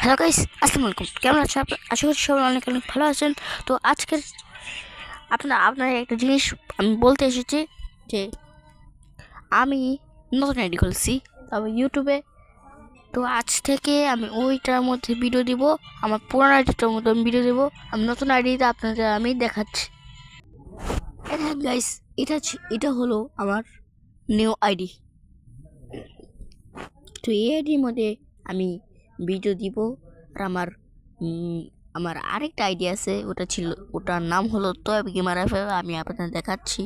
Hello guys আসসালামু আলাইকুম কেমন আছেন আশা করছি সবাই অনেক অনেক ভালো আছেন। তো আজকের আপনার আপনার একটা জিনিস আমি বলতে এসেছি যে আমি নতুন আইডি খুলছি তবে ইউটিউবে তো আজ থেকে আমি ওইটার মধ্যে ভিডিও দিব। আমার পুরানো আইডিটার মধ্যে আমি ভিডিও দেবো। আমি নতুন আইডিতে আপনাদের আমি দেখাচ্ছি। গাইস এটা এটা হলো আমার নিউ আইডি। তো এই আইডির মধ্যে আমি ভিডিও দিব। আর আমার আমার আরেকটা আইডিয়া আছে, ওটা ছিল, ওটার নাম হলো তয়ব গেমার এফ আমি আপনাদের দেখাচ্ছি।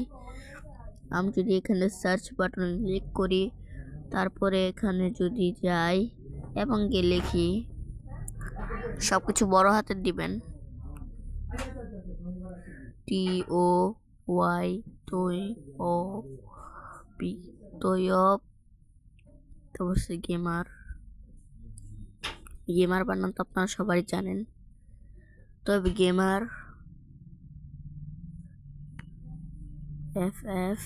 আমি যদি এখানে সার্চ বাটনে ক্লিক করি, তারপরে এখানে যদি যাই এবং গিয়ে লিখি সব কিছু বড় হাতের দিবেন। টি ও ওয়াই তৈ ও পি তৈয়ব তো অবশ্যই গেমার গেমার বানান তো আপনারা সবাই জানেন। তবে গেমার এফ এফ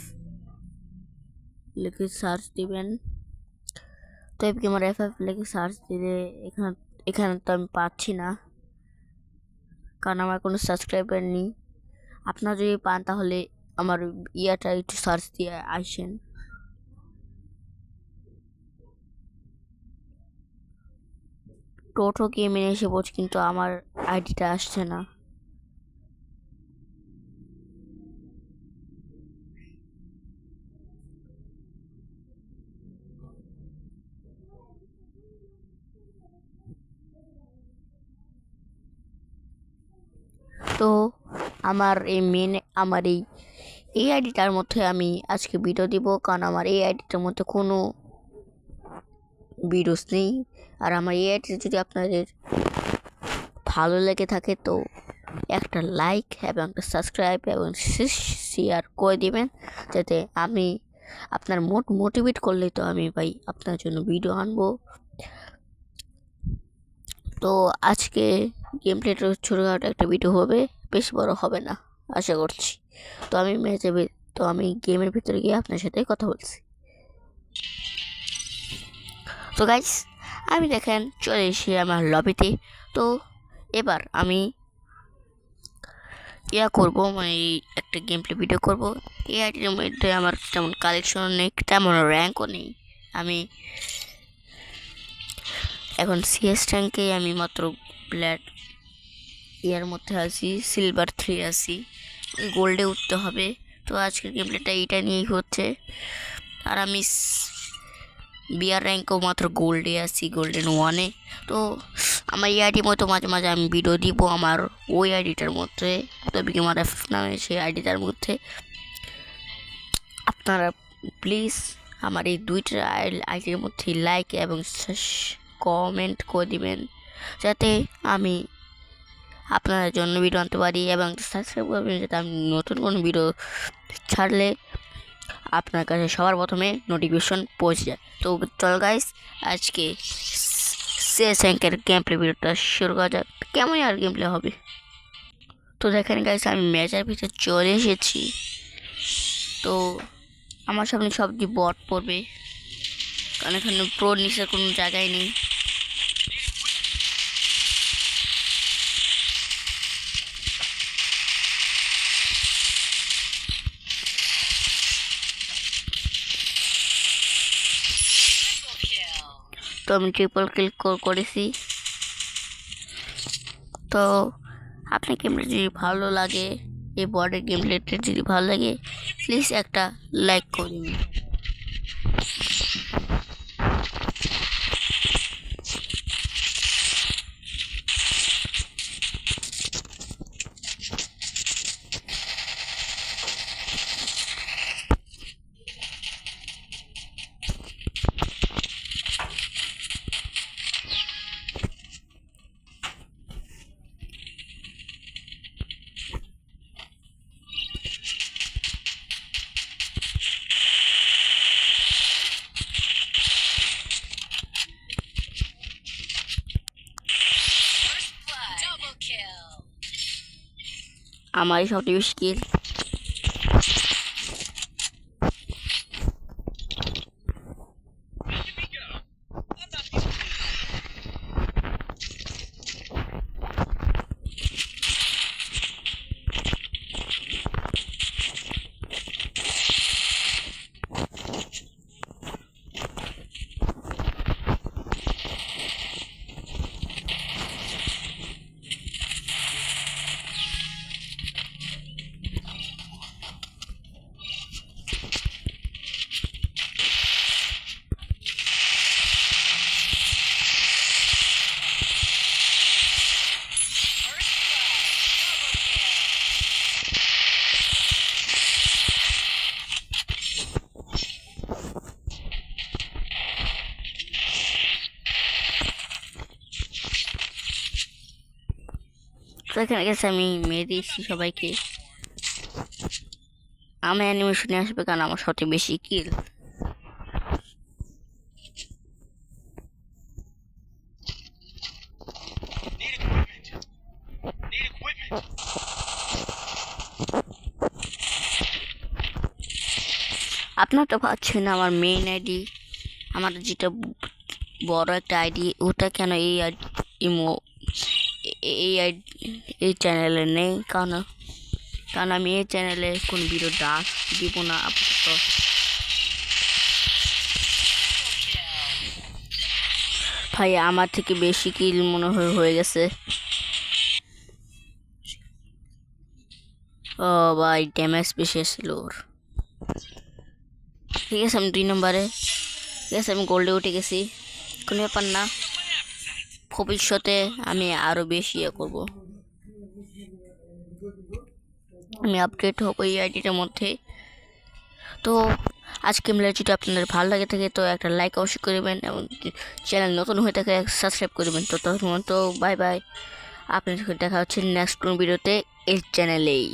লিখে সার্চ দিবেন। তবে গেমার এফ এফ লিখে সার্চ দিলে এখানে এখানে তো আমি পাচ্ছি না। কারণ আমার কোনো সাবস্ক্রাইবার নেই। আপনারা যদি পান তাহলে আমার ইয়াটা একটু সার্চ দিয়ে আসেন। টোটো গেমে এসে পড়ছি কিন্তু আমার আইডিটা আসছে না। তো আমার এই মেন আমার এই এই আইডিটার মধ্যে আমি আজকে ভিডিও দিব, কারণ আমার এই আইডিটার মধ্যে কোনো ভিডিওস নেই। আর আমার এই আইডিটা যদি আপনাদের ভালো লেগে থাকে তো একটা লাইক এবং একটা সাবস্ক্রাইব এবং শেয়ার করে দেবেন। যাতে আমি আপনার মোট মোটিভেট করলে তো আমি ভাই আপনার জন্য ভিডিও আনব। তো আজকে গেম প্লেটা ছোটোখাটো একটা ভিডিও হবে, বেশ বড় হবে না, আশা করছি। তো আমি ম্যাচে তো আমি গেমের ভিতরে গিয়ে আপনার সাথে কথা বলছি। তো গাইস আমি দেখেন চলে এসে আমার লবিতে তো। এবার আমি ইয়া করব মানে একটা গেম প্লে ভিডিও করব। এই আইটির মধ্যে আমার তেমন কালেকশন নেই, তেমন র্যাঙ্কও নেই। আমি এখন সিএস ট্যাঙ্কে আমি মাত্র ব্ল্যাড ইয়ার মধ্যে আছি সিলভার থ্রি আছি। গোল্ডে উঠতে হবে। তো আজকের গেম প্লেটা এইটা নিয়েই হচ্ছে। আর আমি বিয়ার র্যাঙ্কও মাত্র গোল্ডে আছি গোল্ডেন ওয়ানে তো আমার এই আইডির মতো মাঝে মাঝে আমি ভিডিও দিব আমার ওই আইডিটার মধ্যে, তবে আমার নামে সেই আইডিটার মধ্যে। আপনারা প্লিজ আমার এই দুইটা আই আইডির মধ্যে লাইক এবং কমেন্ট করে দিবেন, যাতে আমি আপনাদের জন্য ভিডিও আনতে পারি এবং সাবস্ক্রাইব করবেন, যাতে আমি নতুন কোনো ভিডিও ছাড়লে আপনার কাছে সবার প্রথমে নোটিফিকেশন পৌঁছে যায়। তো চল গাইস আজকে শেষ অ্যাঙ্কের গেম প্লে ভিডিওটা শুরু করা যাক। কেমন আর গেম প্লে হবে? তো দেখেন গাইস আমি ম্যাচের ভিতরে চলে এসেছি। তো আমার সামনে সবটি বট পড়বে। কারণ এখানে প্রো নিচের কোনো জায়গায় নেই। আমি ট্রিপল ক্লিক করেছি। তো আপনার গেমটা যদি ভালো লাগে, এই বর্ডের গেম প্লেটা যদি ভালো লাগে প্লিজ একটা লাইক করুন। আমারই সবচেয়ে বেশি কিল তো এখানে গেছে আমি মেরে দিয়েছি সবাইকে আমার অ্যানিমেশনে আসবে কারণ আমার সবচেয়ে বেশি কিল. আপনার তো পাচ্ছেন আমার মেইন আইডি আমার যেটা বড় একটা আইডি ওটা কেন এই ইমো এই এই চ্যানেলে নেই, কারণ কারণ আমি এই চ্যানেলে কোনো ভিডিও ডাক দিব না আপাতত। ভাই, আমার থেকে বেশি কিল মনে হয় হয়ে গেছে। ও ভাই ড্যামেজ বেশি ছিল ওর। ঠিক আছে, আমি দুই নম্বরে। ঠিক আছে, আমি গোল্ডে উঠে গেছি। কোনো ব্যাপার না। ভবিষ্যতে আমি আরও বেশি ইয়ে করব। আমি আপডেট হব এই আইডিটার মধ্যে। তো আজকে মিলে যদি আপনাদের ভালো লাগে থাকে তো একটা লাইক অবশ্যই করবেন এবং চ্যানেল নতুন হয়ে থাকে সাবস্ক্রাইব করবেন তো তখন তো বাই বাই আপনাদের দেখা হচ্ছে নেক্সট কোনো ভিডিওতে এই চ্যানেলেই